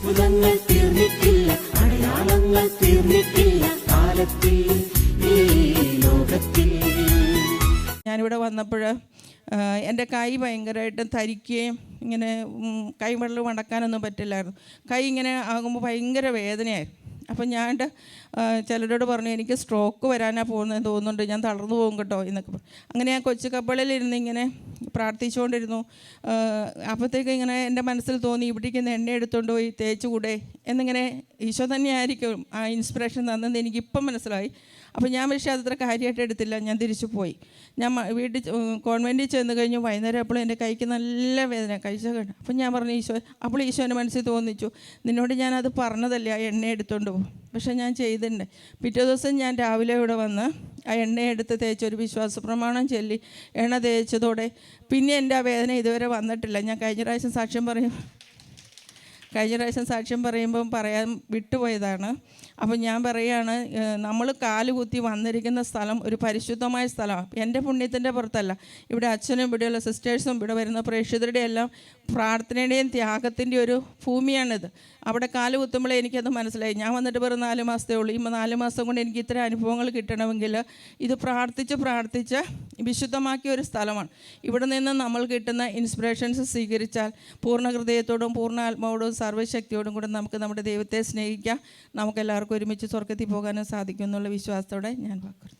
അത്ഭുതങ്ങൾ തീർന്നിട്ടില്ല അടയാളങ്ങൾ തീർന്നിട്ടില്ല കാലത്തിൽ ഈ ലോകത്തിൽ. ഞാനിവിടെ വന്നപ്പോൾ എന്റെ കൈ ഭയങ്കരമായിട്ട് തരിക്കുകയും ഇങ്ങനെ കൈ വെള്ളം മടക്കാനൊന്നും പറ്റില്ലായിരുന്നു. കൈ ഇങ്ങനെ ആകുമ്പോൾ ഭയങ്കര വേദനയായിരുന്നു. അപ്പം ഞാൻ ചിലരോട് പറഞ്ഞു എനിക്ക് സ്ട്രോക്ക് വരാനാണ് പോകുന്നത് തോന്നുന്നുണ്ട്. ഞാൻ തളർന്നു പോകും കേട്ടോ എന്നൊക്കെ. അങ്ങനെ ഞാൻ കൊച്ചു കപ്പളിലിരുന്ന് ഇങ്ങനെ പ്രാർത്ഥിച്ചുകൊണ്ടിരുന്നു. അപ്പോഴത്തേക്ക് ഇങ്ങനെ എന്റെ മനസ്സിൽ തോന്നി ഇവിടേക്ക് എണ്ണ എടുത്തുകൊണ്ട് പോയി തേച്ചുകൂടെ? എന്നിങ്ങനെ ഈശോ തന്നെയായിരിക്കും ആ ഇൻസ്പിറേഷൻ തന്നത് എനിക്കിപ്പം മനസ്സിലായി. അപ്പോൾ ഞാൻ പക്ഷേ അതത്ര കാര്യമായിട്ട് എടുത്തില്ല. ഞാൻ തിരിച്ചു പോയി. ഞാൻ വീട്ടിൽ കോൺവെന്റിൽ ചെന്ന് കഴിഞ്ഞ്. വൈകുന്നേരം അപ്പോൾ എന്റെ കൈക്ക് നല്ല വേദന കഴിച്ച കഴിഞ്ഞു അപ്പം ഞാൻ പറഞ്ഞു ഈശോ അപ്പോൾ ഈശോന്റെ മനസ്സിൽ തോന്നിച്ചു. നിന്നോട് ഞാനത് പറഞ്ഞതല്ലേ ആ എണ്ണ എടുത്തുകൊണ്ട് പോകും പക്ഷേ ഞാൻ ചെയ്തിട്ടുണ്ട്. പിറ്റേ ദിവസം ഞാൻ രാവിലെ ഇവിടെ വന്ന് ആ എണ്ണ എടുത്ത് തേച്ച് ഒരു വിശ്വാസ പ്രമാണം ചൊല്ലി എണ്ണ തേച്ചതോടെ പിന്നെ എന്റെ ആ വേദന ഇതുവരെ വന്നിട്ടില്ല. ഞാൻ കഴിഞ്ഞ പ്രാവശ്യം സാക്ഷ്യം പറയും കഴിഞ്ഞ പ്രാവശ്യം സാക്ഷ്യം പറയുമ്പം പറയാൻ വിട്ടുപോയതാണ്. അപ്പം ഞാൻ പറയുകയാണ് നമ്മൾ കാലുകുത്തി വന്നിരിക്കുന്ന സ്ഥലം ഒരു പരിശുദ്ധമായ സ്ഥലമാണ്. എന്റെ പുണ്യത്തിന്റെ പുറത്തല്ല. ഇവിടെ അച്ഛനും ഇവിടെയുള്ള സിസ്റ്റേഴ്സും ഇവിടെ വരുന്ന പ്രേക്ഷിതരുടെ എല്ലാം പ്രാർത്ഥനയുടെയും ത്യാഗത്തിന്റെയും ഒരു ഭൂമിയാണിത്. അവിടെ കാൽ കുത്തുമ്പോഴേ എനിക്കത് മനസ്സിലായി. ഞാൻ വന്നിട്ട് വെറും നാല് മാസത്തേ ഉള്ളൂ. ഈ നാല് മാസം കൊണ്ട് എനിക്ക് ഇത്തരം അനുഭവങ്ങൾ കിട്ടണമെങ്കിൽ ഇത് പ്രാർത്ഥിച്ച് പ്രാർത്ഥിച്ച് വിശുദ്ധമാക്കിയ ഒരു സ്ഥലമാണ്. ഇവിടെ നിന്ന് നമ്മൾ കിട്ടുന്ന ഇൻസ്പിറേഷൻസ് സ്വീകരിച്ചാൽ പൂർണ ഹൃദയത്തോടും പൂർണ ആത്മാവോടും സർവശക്തിയോടും കൂടെ നമുക്ക് നമ്മുടെ ദൈവത്തെ സ്നേഹിക്കാം. നമുക്ക് എല്ലാവർക്കും ഒരുമിച്ച് സ്വർഗത്തിൽ പോകാനും സാധിക്കും എന്നുള്ള വിശ്വാസത്തോടെ ഞാൻ വാക്കുന്നു